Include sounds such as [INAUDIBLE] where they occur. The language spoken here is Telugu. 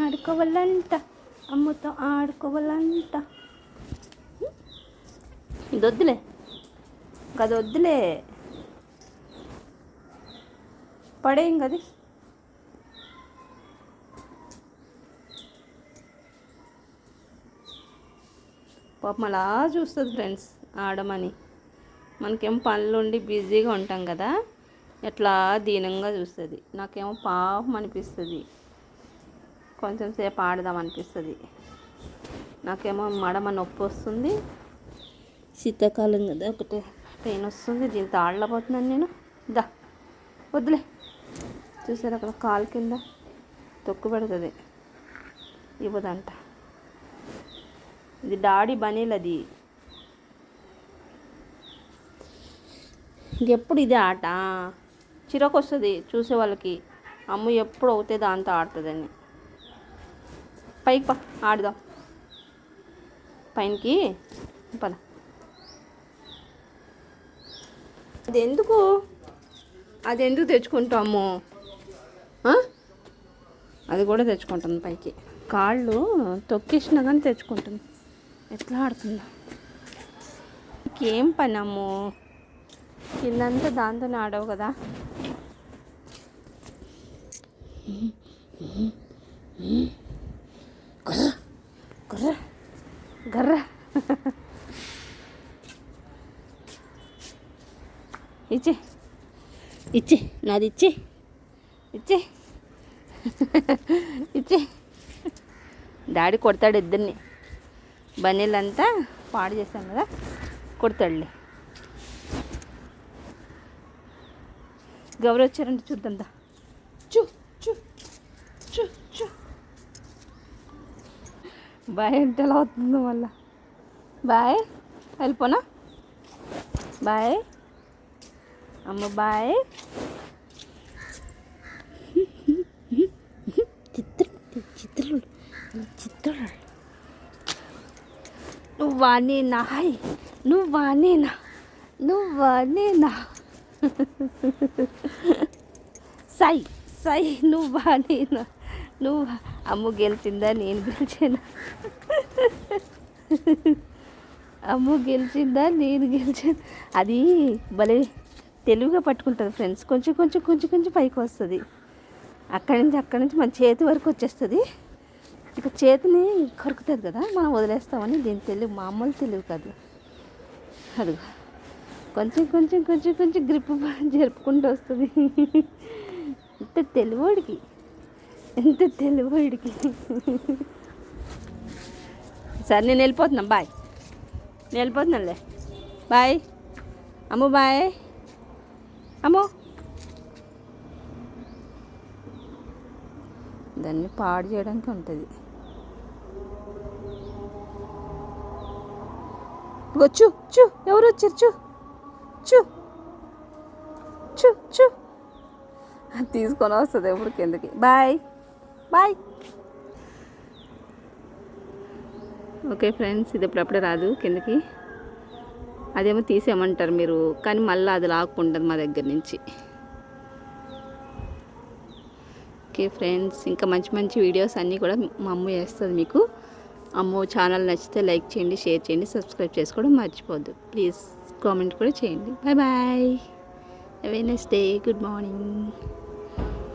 ఆడుకోవాలంట. అమ్మతో ఆడుకోవాలంట. ఇది వద్దులే గది వద్దులే. పడేయం గది. పాపం అలా చూస్తుంది ఫ్రెండ్స్ ఆడమని. మనకేమో పనులు ఉండి బిజీగా ఉంటాం కదా. ఎట్లా దీనంగా చూస్తుంది. నాకేమో పాపం అనిపిస్తుంది. కొంచెం సేపు ఆడదాం అనిపిస్తుంది. నాకేమో మడమ నొప్పి వస్తుంది. శీతాకాలం కదా ఒకటే. పెయిన్ వస్తుంది దీంతో ఆడలేకపోతున్నాను నేను. దా వద్దులే. చూసారు అక్కడ కాలు కింద తొక్కు పెడుతుంది. ఇవ్వదంట. ఇది డాడీ బనీల్ అది ఇంకెప్పుడు ఇదే ఆట? చిరాకు వస్తుంది చూసే వాళ్ళకి అమ్మ ఎప్పుడు అవుతే దాంతో ఆడుతుందని. పైకి పా ఆడదాం. పైనకి పద. అది ఎందుకు అది ఎందుకు తెచ్చుకుంటాము అది కూడా తెచ్చుకుంటుంది పైకి. కాళ్ళు తొక్కేసినా కానీ తెచ్చుకుంటుంది. ఎట్లా ఆడుతుందా. ఇంకేం పని అమ్ము కిందంతా దాంతోనే ఆడవు కదా. గర్ర ఇచ్చే. ఇచ్చే. నాది ఇచ్చే. ఇచ్చే. [LAUGHS] ఇచ్చే. డాడీ కొడతాడు ఇద్దరిని. బనీలంతా పాడు చేశాం కదా కొడతాడులే. గౌరవ వచ్చారంటే చూద్దా చూ చూ చూ చూ. బాయ్ అంటే ఎలా అవుతుందో మళ్ళా. బాయ్ వెళ్ళిపోనా? బాయ్. అమ్మ బాయ్ చిత్ర చిత్రుడు చిత్రుడు నువ్వా నేనా? హాయ్ నువ్వా నేనా? నువ్వా నేనా? సై సై నువ్వా నేనా? నువ్వు? అమ్ము గెలిచిందా? నేను గెలిచానా? అమ్ము గెలిచిందా? నేను గెలిచాను? అది భలే తెలివిగా పట్టుకుంటుంది ఫ్రెండ్స్ కొంచెం కొంచెం కొంచెం కొంచెం పైకి వస్తుంది. అక్కడి నుంచి అక్కడి నుంచి మన చేతి వరకు వచ్చేస్తుంది. ఇక చేతిని కొరుకుతుంది కదా మనం వదిలేస్తామని దీని తెలివి మామూలు తెలివి కాదు. అది కొంచెం కొంచెం కొంచెం కొంచెం గ్రిప్ జరుపుకుంటూ వస్తుంది. ఇంత తెలివోడికి. ఎంత తెలివాడికి. సరే నేను వెళ్ళిపోతున్నా. బాయ్. నేను వెళ్ళిపోతున్నానులే. బాయ్. అమ్మ బాయ్. అమ్మో. దాన్ని పాడు చేయడానికి ఉంటుంది. చూ చూ ఎవరు వచ్చారు చూ చూ చూ చూ తీసుకొని వస్తుంది ఎప్పుడు కిందకి. బాయ్. బాయ్. ఓకే ఫ్రెండ్స్ ఇది ఎప్పుడప్పుడే రాదు కిందకి. అదేమో తీసేయమంటారు మీరు కానీ మళ్ళీ అది లాక్కుంటుంది మా దగ్గర నుంచి. ఓకే ఫ్రెండ్స్ ఇంకా మంచి మంచి వీడియోస్ అన్నీ కూడా మా అమ్మ చేస్తుంది మీకు. అమ్మ ఛానల్ నచ్చితే లైక్ చేయండి షేర్ చేయండి సబ్స్క్రైబ్ చేసుకోవడం మర్చిపోద్దు ప్లీజ్ కామెంట్ కూడా చేయండి. Bye bye. Have next day good morning